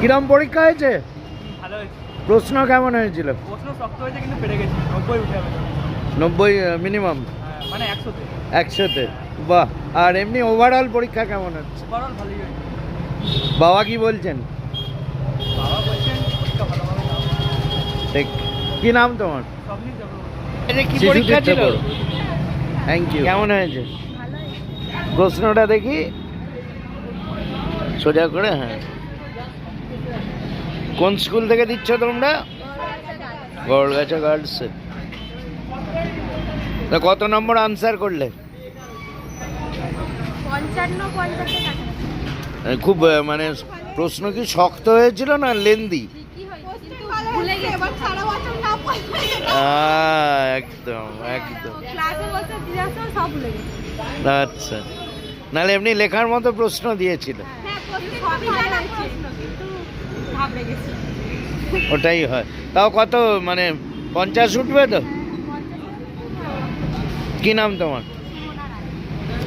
কিরম পরীক্ষা হয়েছে? ভালো হয়েছে। প্রশ্ন কেমন হয়েছিল? প্রশ্ন শক্ত হয়েছে কিন্তু পেরে গেছি। নব্বই উঠে নব্বই মিনিমাম হ্যাঁ, মানে একশোতে। একশোতে। বাহ! আর এমনি ওভারঅল পরীক্ষা কেমন হচ্ছে? ওভারঅল ভালোই হয়েছে। বাবা কি বলছেন? বাবা ঠিক। কি নাম তোমার? স্বপ্নই কি পরীক্ষা ছিল? থ্যাংক ইউ কেমন হয়েছে? প্রশ্নটা দেখি। সোজা করে হ্যাঁ। কোন স্কুল থেকে দিচ্ছ তোমরা? গড়গাছা গার্লসে তা কত নম্বর আনসার করলে? কাছাকাছি। খুব মানে প্রশ্ন কি শক্ত হয়েছিল না লেন্দি? একদম একদম। ক্লাসে বসে জিজ্ঞাসা সব ভুলে গেছি। আচ্ছা। নাহলে এমনি লেখার মতো প্রশ্ন দিয়েছিল। ওটাই হয়। তাও কত মানে পঞ্চাশ উঠবে তো? কি নাম তোমার?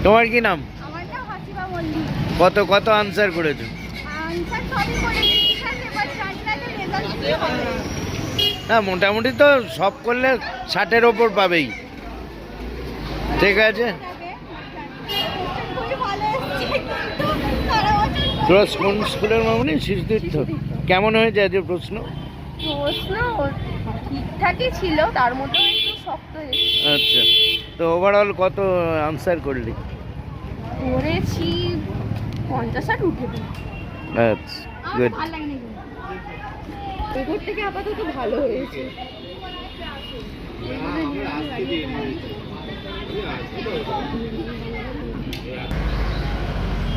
তোমার কি নাম? কত কত আনসার করেছ? না, মোটামুটি তো সব করলে ষাটের ওপর পাবেই। ঠিক আছে খুবই ভালো এসেছে কিন্তু সারা বছর তোরা কোন স্কুলের মামনি? শিশুতীর্থ। কেমন হয়েছে আজকে প্রশ্ন? প্রশ্ন ঠিকঠাকই ছিল তার মধ্যে একটু শক্ত আচ্ছা তো ওভারঅল কত আনসার করলি? করেছি পঞ্চাশ ষাট উঠে আচ্ছা গুড ভালো এগুলোর থেকে আপাতত ভালো হয়েছে।